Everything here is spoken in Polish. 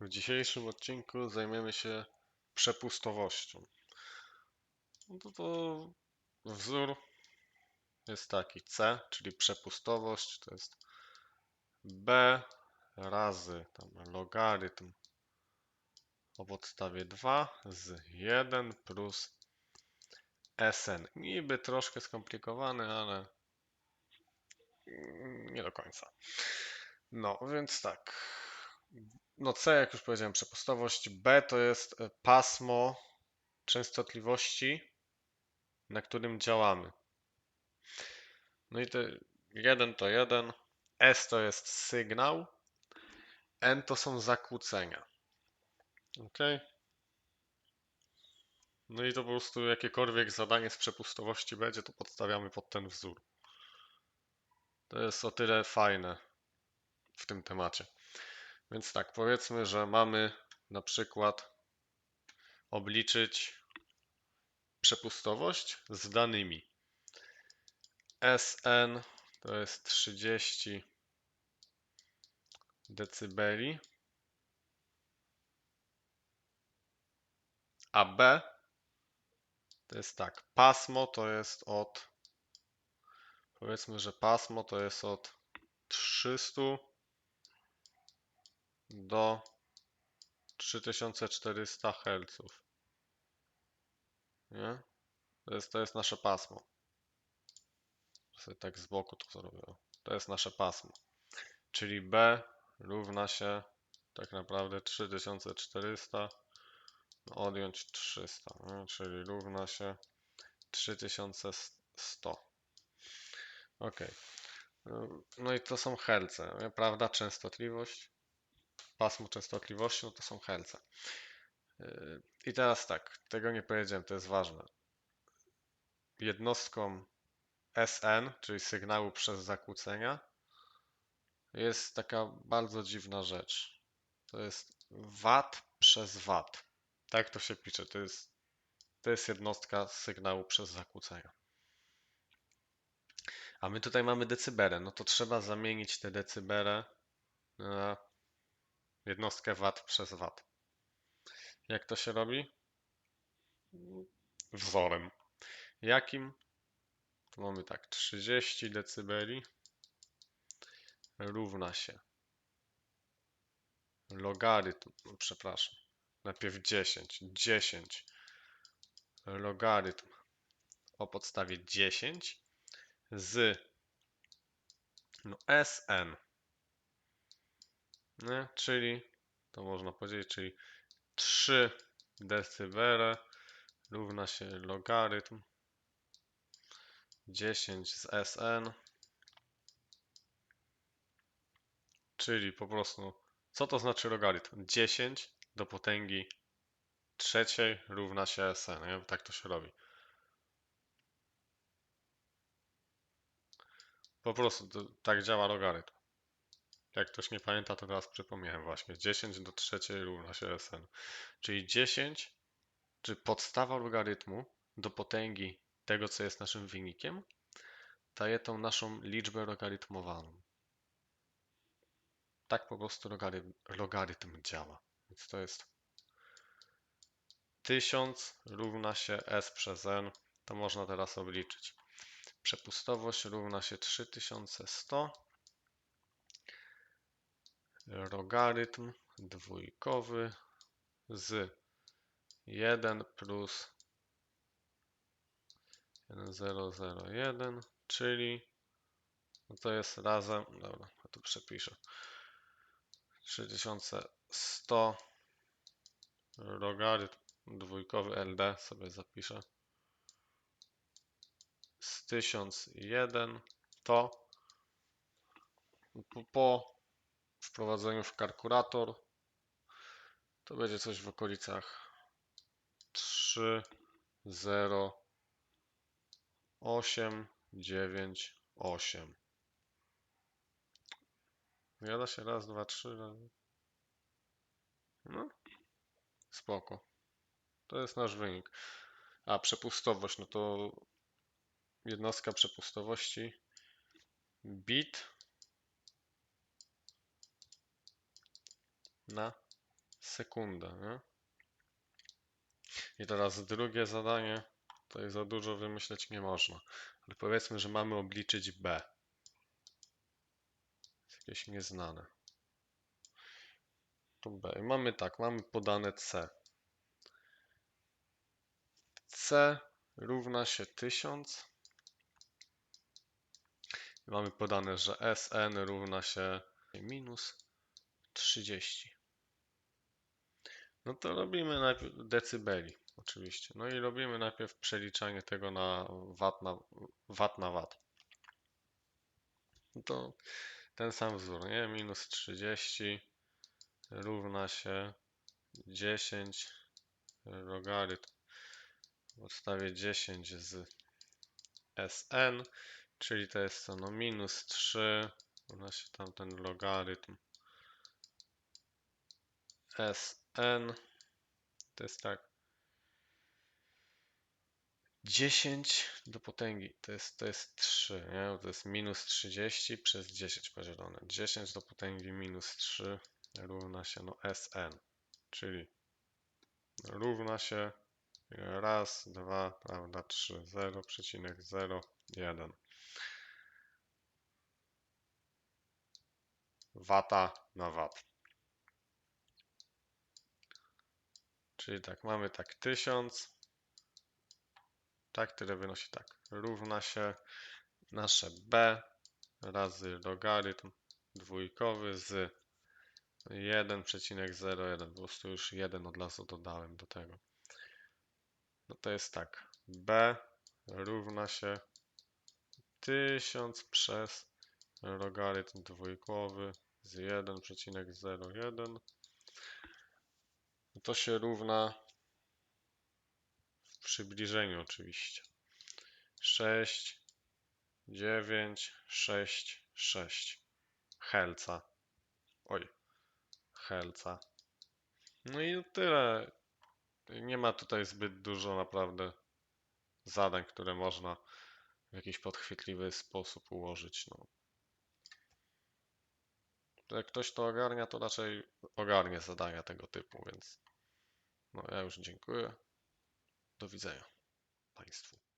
W dzisiejszym odcinku zajmiemy się przepustowością. No to, to wzór jest taki C, czyli przepustowość to jest B razy tam logarytm o podstawie 2 z 1 plus Sn. Niby troszkę skomplikowany, ale nie do końca. No, więc tak. No C, jak już powiedziałem, przepustowość. B to jest e, pasmo częstotliwości, na którym działamy. No i to 1 to 1, S to jest sygnał, N to są zakłócenia. Ok? No i to po prostu jakiekolwiek zadanie z przepustowości będzie, to podstawiamy pod ten wzór. To jest o tyle fajne w tym temacie. Więc tak, powiedzmy, że mamy na przykład obliczyć przepustowość z danymi. Sn to jest 30 decybeli, a B to jest tak, pasmo to jest od powiedzmy, że pasmo to jest od 300 do 3400 Hz. Nie? To jest, to jest nasze pasmo. Sobie tak z boku to zrobię. To jest nasze pasmo. Czyli B równa się tak naprawdę 3400 no, odjąć 300, nie? czyli równa się 3100. Ok. No i to są herce, prawda? Częstotliwość pasmo częstotliwości, no to są herce. Yy, I teraz tak, tego nie powiedziałem, to jest ważne. Jednostką SN, czyli sygnału przez zakłócenia, jest taka bardzo dziwna rzecz. To jest wat przez wat. Tak to się pisze. To jest, to jest jednostka sygnału przez zakłócenia. A my tutaj mamy decybele. No to trzeba zamienić te decybele na jednostkę wat przez wat. Jak to się robi? Wzorem. Jakim? To mamy tak, 30 decybeli równa się logarytm, no przepraszam, najpierw 10, 10 logarytm o podstawie 10 z no, Sn nie? czyli to można powiedzieć, czyli 3 decybele równa się logarytm 10 z Sn czyli po prostu co to znaczy logarytm? 10 do potęgi trzeciej równa się Sn, nie? tak to się robi. Po prostu tak działa logarytm. Jak ktoś nie pamięta, to teraz przypomniałem właśnie. 10 do trzeciej równa się Sn. Czyli 10, czy podstawa logarytmu do potęgi tego, co jest naszym wynikiem, daje tą naszą liczbę logarytmowaną. Tak po prostu logarytm, logarytm działa. Więc to jest 1000 równa się S przez N. To można teraz obliczyć. Przepustowość równa się 3100 logarytm dwójkowy z 1 plus 1001, czyli to jest razem, dobra, ja tu przepiszę, 3100 logarytm dwójkowy LD sobie zapiszę z 1001 to po wprowadzeniu w kalkulator to będzie coś w okolicach 3, 0, 8, 9, 8. Zgadza się raz, dwa, trzy. No, spoko. To jest nasz wynik. A przepustowość, no to jednostka przepustowości bit na sekundę, nie? I teraz drugie zadanie, tutaj za dużo wymyśleć nie można, ale powiedzmy, że mamy obliczyć b. Jest jakieś nieznane. To b. I mamy tak, mamy podane c. c równa się 1000. I mamy podane, że Sn równa się minus 30. No to robimy najpierw decybeli, oczywiście. No i robimy najpierw przeliczanie tego na wat na wat. Na wat. No to ten sam wzór, nie? Minus 30 równa się 10 logarytm w podstawie 10 z Sn, czyli to jest co? No minus 3 równa się tamten logarytm Sn to jest tak 10 do potęgi to jest, to jest 3, nie? To jest minus 30 przez 10 podzielone. 10 do potęgi minus 3 równa się no Sn, czyli równa się raz, dwa, prawda, 3, 0,01 wata na wat. Czyli tak, mamy tak 1000, tak, tyle wynosi tak, równa się nasze b razy logarytm dwójkowy z 1,01, po prostu już 1 od razu dodałem do tego. No to jest tak, b równa się 1000 przez logarytm dwójkowy z 1,01 to się równa w przybliżeniu oczywiście 6 9 6 6 helca oj helca no i tyle nie ma tutaj zbyt dużo naprawdę zadań, które można w jakiś podchwytliwy sposób ułożyć. No. Jak ktoś to ogarnia, to raczej ogarnie zadania tego typu, więc no ja już dziękuję. Do widzenia Państwu.